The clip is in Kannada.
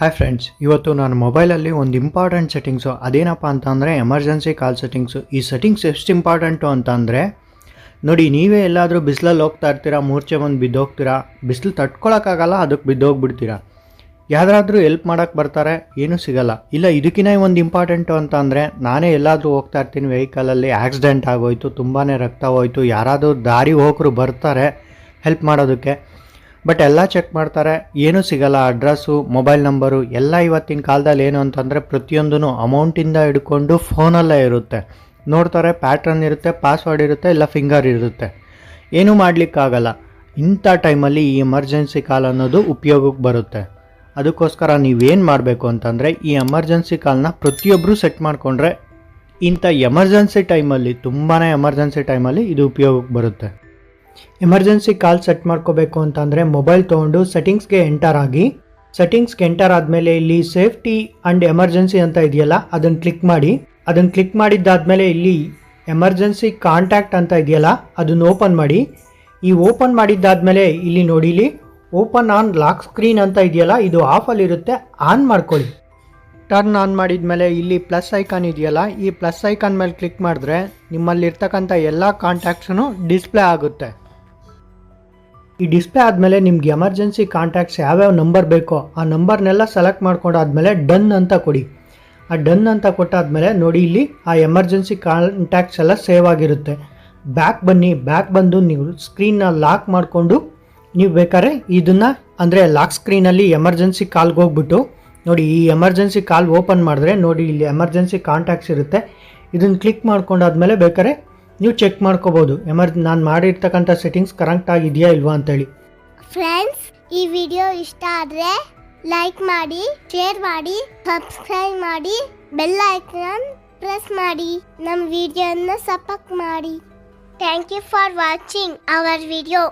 ಹಾಯ್ ಫ್ರೆಂಡ್ಸ್ ಇವತ್ತು ನಾನು ಮೊಬೈಲಲ್ಲಿ ಒಂದು ಇಂಪಾರ್ಟೆಂಟ್ ಸೆಟ್ಟಿಂಗ್ಸು ಅದೇನಪ್ಪ ಅಂತ ಅಂದರೆ ಎಮರ್ಜೆನ್ಸಿ ಕಾಲ್ ಸೆಟ್ಟಿಂಗ್ಸು ಈ ಸೆಟ್ಟಿಂಗ್ಸ್ ಎಷ್ಟು ಇಂಪಾರ್ಟೆಂಟು ಅಂತ ಅಂದರೆ ನೋಡಿ, ನೀವೇ ಎಲ್ಲಾದರೂ ಬಿಸಿಲಲ್ಲಿ ಹೋಗ್ತಾ ಇರ್ತೀರಾ, ಮೂರ್ಛೆ ಬಂದು ಬಿದ್ದೋಗ್ತೀರಾ, ಬಿಸಿಲು ತಡ್ಕೊಳಕ್ಕಾಗಲ್ಲ ಅದಕ್ಕೆ ಬಿದ್ದೋಗ್ಬಿಡ್ತೀರಾ. ಯಾರಾದರೂ ಎಲ್ಪ್ ಮಾಡೋಕ್ಕೆ ಬರ್ತಾರೆ, ಏನೂ ಸಿಗಲ್ಲ. ಇಲ್ಲ ಇದಕ್ಕಿಂತ ಒಂದು ಇಂಪಾರ್ಟೆಂಟು ಅಂತ ಅಂದರೆ ನಾನೇ ಎಲ್ಲಾದರೂ ಹೋಗ್ತಾ ಇರ್ತೀನಿ ವೆಹಿಕಲಲ್ಲಿ ಆಕ್ಸಿಡೆಂಟ್ ಆಗೋಯ್ತು ತುಂಬಾ ರಕ್ತ ಹೋಯ್ತು, ಯಾರಾದರೂ ದಾರಿ ಹೋಗ್ರು ಬರ್ತಾರೆ ಹೆಲ್ಪ್ ಮಾಡೋದಕ್ಕೆ. ಬಟ್ ಎಲ್ಲ ಚೆಕ್ ಮಾಡ್ತಾರೆ, ಏನೂ ಸಿಗಲ್ಲ ಅಡ್ರೆಸ್ಸು ಮೊಬೈಲ್ ನಂಬರು ಎಲ್ಲ ಇವತ್ತಿನ ಕಾಲದಲ್ಲಿ ಏನು ಅಂತಂದರೆ ಪ್ರತಿಯೊಂದೂ ಅಮೌಂಟಿಂದ ಹಿಡ್ಕೊಂಡು ಫೋನಲ್ಲೇ ಇರುತ್ತೆ. ನೋಡ್ತಾರೆ ಪ್ಯಾಟ್ರನ್ ಇರುತ್ತೆ ಪಾಸ್ವರ್ಡ್ ಇರುತ್ತೆ, ಇಲ್ಲ ಫಿಂಗರ್ ಇರುತ್ತೆ. ಏನೂ ಮಾಡಲಿಕ್ಕಾಗಲ್ಲ. ಇಂಥ ಟೈಮಲ್ಲಿ ಈ ಎಮರ್ಜೆನ್ಸಿ ಕಾಲ್ ಅನ್ನೋದು ಉಪಯೋಗಕ್ಕೆ ಬರುತ್ತೆ. ಅದಕ್ಕೋಸ್ಕರ ನೀವೇನು ಮಾಡಬೇಕು ಅಂತಂದರೆ, ಈ ಎಮರ್ಜೆನ್ಸಿ ಕಾಲ್ನ ಪ್ರತಿಯೊಬ್ಬರು ಸೆಟ್ ಮಾಡಿಕೊಂಡ್ರೆ ಇಂಥ ಎಮರ್ಜೆನ್ಸಿ ಟೈಮಲ್ಲಿ ತುಂಬಾ ಎಮರ್ಜೆನ್ಸಿ ಟೈಮಲ್ಲಿ ಇದು ಉಪಯೋಗಕ್ಕೆ ಬರುತ್ತೆ. ಎಮರ್ಜೆನ್ಸಿ ಕಾಲ್ ಸೆಟ್ ಮಾಡ್ಕೋಬೇಕು ಅಂತಂದರೆ ಮೊಬೈಲ್ ತೊಗೊಂಡು ಸೆಟ್ಟಿಂಗ್ಸ್ಗೆ ಎಂಟರ್ ಆಗಿ ಸೆಟ್ಟಿಂಗ್ಸ್ಗೆ ಎಂಟರ್ ಆದಮೇಲೆ ಇಲ್ಲಿ ಸೇಫ್ಟಿ ಆ್ಯಂಡ್ ಎಮರ್ಜೆನ್ಸಿ ಅಂತ ಇದೆಯಲ್ಲ, ಅದನ್ನು ಕ್ಲಿಕ್ ಮಾಡಿ. ಅದನ್ನು ಕ್ಲಿಕ್ ಮಾಡಿದ್ದಾದಮೇಲೆ ಇಲ್ಲಿ ಎಮರ್ಜೆನ್ಸಿ ಕಾಂಟ್ಯಾಕ್ಟ್ ಅಂತ ಇದೆಯಲ್ಲ, ಅದನ್ನು ಓಪನ್ ಮಾಡಿ. ಈ ಓಪನ್ ಮಾಡಿದ್ದಾದಮೇಲೆ ಇಲ್ಲಿ ನೋಡಿ, ಇಲ್ಲಿ ಓಪನ್ ಆನ್ ಲಾಕ್ ಸ್ಕ್ರೀನ್ ಅಂತ ಇದೆಯಲ್ಲ, ಇದು ಆಫಲ್ಲಿರುತ್ತೆ ಆನ್ ಮಾಡ್ಕೊಳ್ಳಿ. ಟರ್ನ್ ಆನ್ ಮಾಡಿದ ಮೇಲೆ ಇಲ್ಲಿ ಪ್ಲಸ್ ಐಕಾನ್ ಇದೆಯಲ್ಲ, ಈ ಪ್ಲಸ್ ಐಕಾನ್ ಮೇಲೆ ಕ್ಲಿಕ್ ಮಾಡಿದ್ರೆ ನಿಮ್ಮಲ್ಲಿರ್ತಕ್ಕಂಥ ಎಲ್ಲ ಕಾಂಟ್ಯಾಕ್ಟ್ಸೂ ಡಿಸ್ಪ್ಲೇ ಆಗುತ್ತೆ. ಈ ಡಿಸ್ಪ್ಲೇ ಆದಮೇಲೆ ನಿಮ್ಗೆ ಎಮರ್ಜೆನ್ಸಿ ಕಾಂಟ್ಯಾಕ್ಟ್ಸ್ ಯಾವ್ಯಾವ ನಂಬರ್ ಬೇಕೋ ಆ ನಂಬರ್ನೆಲ್ಲ ಸೆಲೆಕ್ಟ್ ಮಾಡ್ಕೊಂಡಾದ್ಮೇಲೆ ಡನ್ ಅಂತ ಕೊಡಿ. ಆ ಡನ್ ಅಂತ ಕೊಟ್ಟಾದ್ಮೇಲೆ ನೋಡಿ ಇಲ್ಲಿ ಆ ಎಮರ್ಜೆನ್ಸಿ ಕಾಂಟ್ಯಾಕ್ಟ್ಸ್ ಎಲ್ಲ ಸೇವ್ ಆಗಿರುತ್ತೆ. ಬ್ಯಾಕ್ ಬನ್ನಿ ಬ್ಯಾಕ್ ಬಂದು ನೀವು ಸ್ಕ್ರೀನ್ನ ಲಾಕ್ ಮಾಡಿಕೊಂಡು ನೀವು ಬೇಕಾದ್ರೆ ಇದನ್ನು ಅಂದರೆ ಲಾಕ್ ಸ್ಕ್ರೀನಲ್ಲಿ ಎಮರ್ಜೆನ್ಸಿ ಕಾಲ್ಗೆ ಹೋಗ್ಬಿಟ್ಟು ನೋಡಿ ಈ ಎಮರ್ಜೆನ್ಸಿ ಕಾಲ್ ಓಪನ್ ಮಾಡಿದ್ರೆ ನೋಡಿ ಇಲ್ಲಿ ಎಮರ್ಜೆನ್ಸಿ ಕಾಂಟ್ಯಾಕ್ಟ್ಸ್ ಇರುತ್ತೆ. ಇದನ್ನು ಕ್ಲಿಕ್ ಮಾಡ್ಕೊಂಡಾದ್ಮೇಲೆ ಬೇಕಾದ್ರೆ ನೀವು ಚೆಕ್ ಮಾಡ್ಕೋಬೋದು. ಎಮರ್ ನಾನು ಮಾಡಿರ್ತಕ್ಕಂಥ ಸೆಟ್ಟಿಂಗ್ಸ್ ಕರೆಕ್ಟ್ ಆಗಿದೆಯಾ ಇಲ್ವಾ ಅಂತೇಳಿ. ಫ್ರೆಂಡ್ಸ್ ಈ ವಿಡಿಯೋ ಇಷ್ಟ ಆದರೆ ಲೈಕ್ ಮಾಡಿ ಶೇರ್ ಮಾಡಿ ಸಬ್ಸ್ಕ್ರೈಬ್ ಮಾಡಿ ಬೆಲ್ ಐಕನ್ ಪ್ರೆಸ್ ಮಾಡಿ. ನಮ್ಮ ವಿಡಿಯೋನ ಸಪೋರ್ಟ್ ಮಾಡಿ. Thank you for watching our video